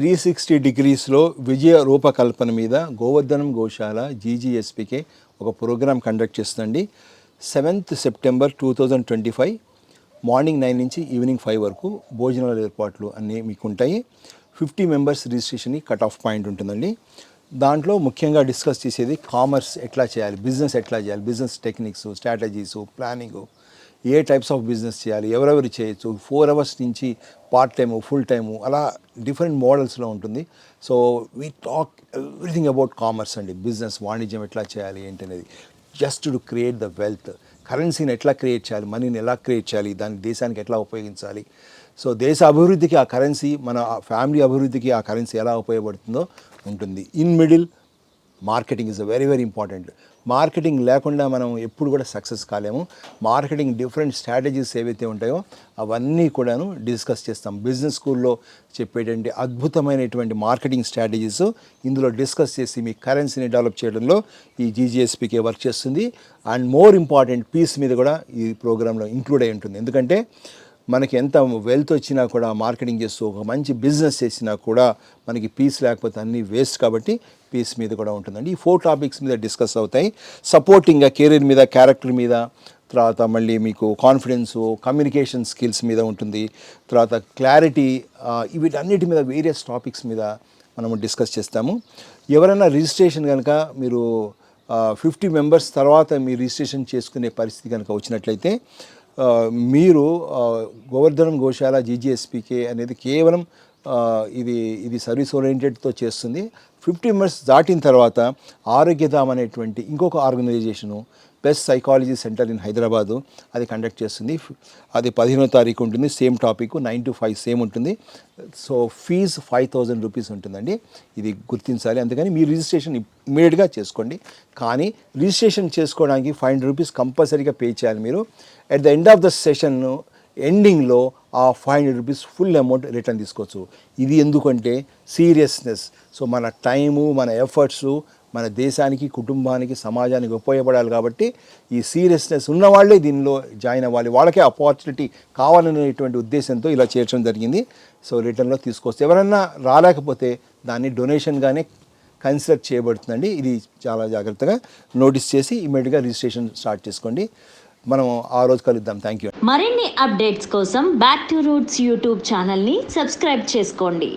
Three sixty డిగ్రీస్లో విజయ రూపకల్పన మీద గోవర్ధనం గోశాల జీజీఎస్పీకే ఒక ప్రోగ్రాం కండక్ట్ చేస్తుందండి. Seventh September two thousand twenty five morning nine నుంచి ఈవినింగ్ ఫైవ్ వరకు భోజనాల ఏర్పాట్లు అన్నీ మీకు ఉంటాయి fifty members registration cut off point ఉంటుందండి. దాంట్లో ముఖ్యంగా డిస్కస్ చేసేది కామర్స్ ఎట్లా చేయాలి బిజినెస్ ఎట్లా చేయాలి business techniques strategies planning A types of business చేయాలి ఎవరెవరు చేయొచ్చు ఫోర్ అవర్స్ నుంచి పార్ట్ టైము ఫుల్ టైము అలా డిఫరెంట్ మోడల్స్లో ఉంటుంది. So we talk everything about commerce అండి బిజినెస్ వాణిజ్యం ఎట్లా చేయాలి ఏంటి అనేది just to create the wealth కరెన్సీని ఎట్లా క్రియేట్ చేయాలి మనీని ఎలా క్రియేట్ చేయాలి దాన్ని దేశానికి ఎట్లా ఉపయోగించాలి. సో దేశ అభివృద్ధికి ఆ కరెన్సీ మన ఫ్యామిలీ అభివృద్ధికి ఆ కరెన్సీ ఎలా ఉపయోగపడుతుందో ఉంటుంది. In middle marketing is very very important marketing లేకుండా మనం ఎప్పుడు కూడా సక్సెస్ కాలేము. మార్కెటింగ్ డిఫరెంట్ స్ట్రాటజీస్ ఏవైతే ఉంటాయో అవన్నీ కూడాను డిస్కస్ చేస్తాం. బిజినెస్ స్కూల్లో చెప్పేటువంటి అద్భుతమైనటువంటి మార్కెటింగ్ స్ట్రాటజీస్ ఇందులో డిస్కస్ చేసి మీ కరెన్సీని డెవలప్ చేయడంలో ఈ జీజీఎస్పీకే వర్క్ చేస్తుంది. అండ్ మోర్ ఇంపార్టెంట్ పీస్ మీద కూడా ఈ ప్రోగ్రాంలో ఇంక్లూడ్ అయి ఉంటుంది. ఎందుకంటే మనకి ఎంత వెల్త్ వచ్చినా కూడా మార్కెటింగ్ చేస్తూ ఒక మంచి బిజినెస్ చేసినా కూడా మనకి పీస్ లేకపోతే అన్నీ వేస్ట్ కాబట్టి పీస్ మీద కూడా ఉంటుందండి. ఈ ఫోర్ టాపిక్స్ మీద డిస్కస్ అవుతాయి. సపోర్టింగ్గా కెరీర్ మీద క్యారెక్టర్ మీద తర్వాత మళ్ళీ మీకు కాన్ఫిడెన్స్ కమ్యూనికేషన్ స్కిల్స్ మీద ఉంటుంది. తర్వాత క్లారిటీ వీటన్నిటి మీద వేరియస్ టాపిక్స్ మీద మనము డిస్కస్ చేస్తాము. ఎవరైనా రిజిస్ట్రేషన్ కనుక మీరు ఫిఫ్టీ మెంబర్స్ తర్వాత మీరు రిజిస్ట్రేషన్ చేసుకునే పరిస్థితి కనుక వచ్చినట్లయితే మీరు గోవర్ధనం గోశాల జీజీఎస్పీకే అనేది కేవలం ఇది ఇది సర్వీస్ ఓరియంటెడ్తో చేస్తుంది. ఫిఫ్టీ మెంబర్స్ దాటిన తర్వాత ఆరోగ్యధామ్ అనేటువంటి ఇంకొక organisation best psychology centre in Hyderabad. అది కండక్ట్ చేస్తుంది. అది పదిహేనో తారీఖు ఉంటుంది. Same topic nine to five same ఉంటుంది. So fees five thousand rupees ఉంటుందండి. ఇది గుర్తించాలి. అందుకని మీ రిజిస్ట్రేషన్ ఇమ్మీడియట్గా చేసుకోండి. కానీ రిజిస్ట్రేషన్ చేసుకోవడానికి ఫైవ్ హండ్రెడ్ రూపీస్ కంపల్సరీగా పే చేయాలి మీరు. At the end of the session ఎండింగ్లో ఆ five hundred rupees full amount return తీసుకోవచ్చు. ఇది ఎందుకంటే సీరియస్నెస్. సో మన టైము మన ఎఫర్ట్స్ మన దేశానికి కుటుంబానికి సమాజానికి ఉపయోగపడాలి కాబట్టి ఈ సీరియస్నెస్ ఉన్నవాళ్ళే దీనిలో జాయిన్ అవ్వాలి. వాళ్ళకే ఆపర్చునిటీ కావాలనేటువంటి ఉద్దేశంతో ఇలా చేర్చడం జరిగింది. సో రిటర్న్లో తీసుకొస్తే ఎవరన్నా రాలేకపోతే దాన్ని డొనేషన్గానే కన్సిడర్ చేయబడుతుందండి. ఇది చాలా జాగ్రత్తగా నోటీస్ చేసి ఇమీడియట్గా రిజిస్ట్రేషన్ స్టార్ట్ చేసుకోండి. మనం ఆ రోజు కలుద్దాం. థ్యాంక్ యూ మరిన్ని అప్డేట్స్ కోసం బ్యాక్ టు రూట్స్ యూట్యూబ్ ఛానల్ని సబ్స్క్రైబ్ చేసుకోండి.